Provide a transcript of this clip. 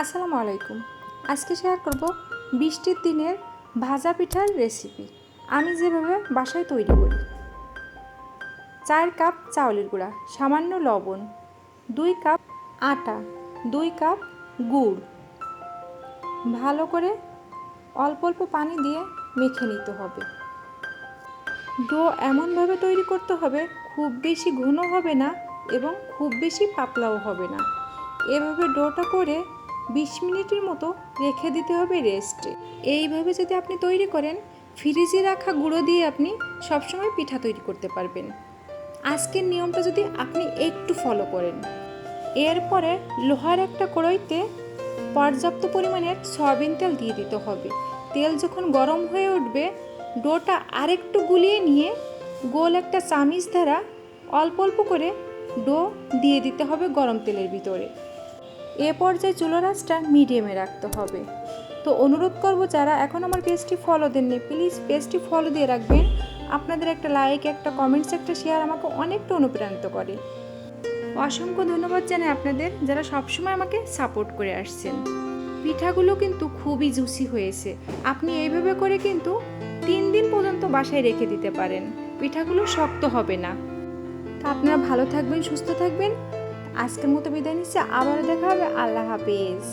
আসসালামু আলাইকুম। আজকে শেয়ার করব বৃষ্টির দিনের ভাজা পিঠার রেসিপি আমি যেভাবে বাসায় তৈরি করি। চার কাপ চাউলের গুঁড়া, সামান্য লবণ, দুই কাপ আটা, দুই কাপ গুড়। ভালো করে অল্প অল্প পানি দিয়ে মেখে নিতে হবে। ডো এমনভাবে তৈরি করতে হবে, খুব বেশি ঘন হবে না এবং খুব বেশি পাতলাও হবে না। এভাবে ডোটা করে বিশ মিনিটের মতো রেখে দিতে হবে রেস্টে। এইভাবে যদি আপনি তৈরি করেন, ফ্রিজে রাখা গুঁড়ো দিয়ে আপনি সবসময় পিঠা তৈরি করতে পারবেন। আজকের নিয়মটা যদি আপনি একটু ফলো করেন। এরপরে লোহার একটা কড়াইতে পর্যাপ্ত পরিমাণের সয়াবিন তেল দিয়ে দিতে হবে। তেল যখন গরম হয়ে উঠবে, ডোটা আরেকটু গুলিয়ে নিয়ে গোল একটা চামিচ দ্বারা অল্প অল্প করে ডো দিয়ে দিতে হবে গরম তেলের ভিতরে। এ পর্যায়ে চুলোর আঁচটা মিডিয়ামে রাখতে হবে। তো অনুরোধ করব যারা এখন আমার পেজটি ফলো দেননি প্লিজ পেজটি ফলো দিয়ে রাখবেন। আপনাদের একটা লাইক একটা কমেন্টস একটা শেয়ার আমাকে অনেকটা অনুপ্রাণিত করে। অসংখ্য ধন্যবাদ জানাই আপনাদের যারা সবসময় আমাকে সাপোর্ট করে আসছেন। পিঠাগুলো কিন্তু খুবই জুসি হয়েছে। আপনি এইভাবে করে কিন্তু তিন দিন পর্যন্ত বাসায় রেখে দিতে পারেন। পিঠাগুলো শক্ত হবে না। তো আপনারা ভালো থাকবেন, সুস্থ থাকবেন। আজকের মতো বিদায় নিচ্ছি আবারও দেখা হবে আল্লাহ হাফেজ।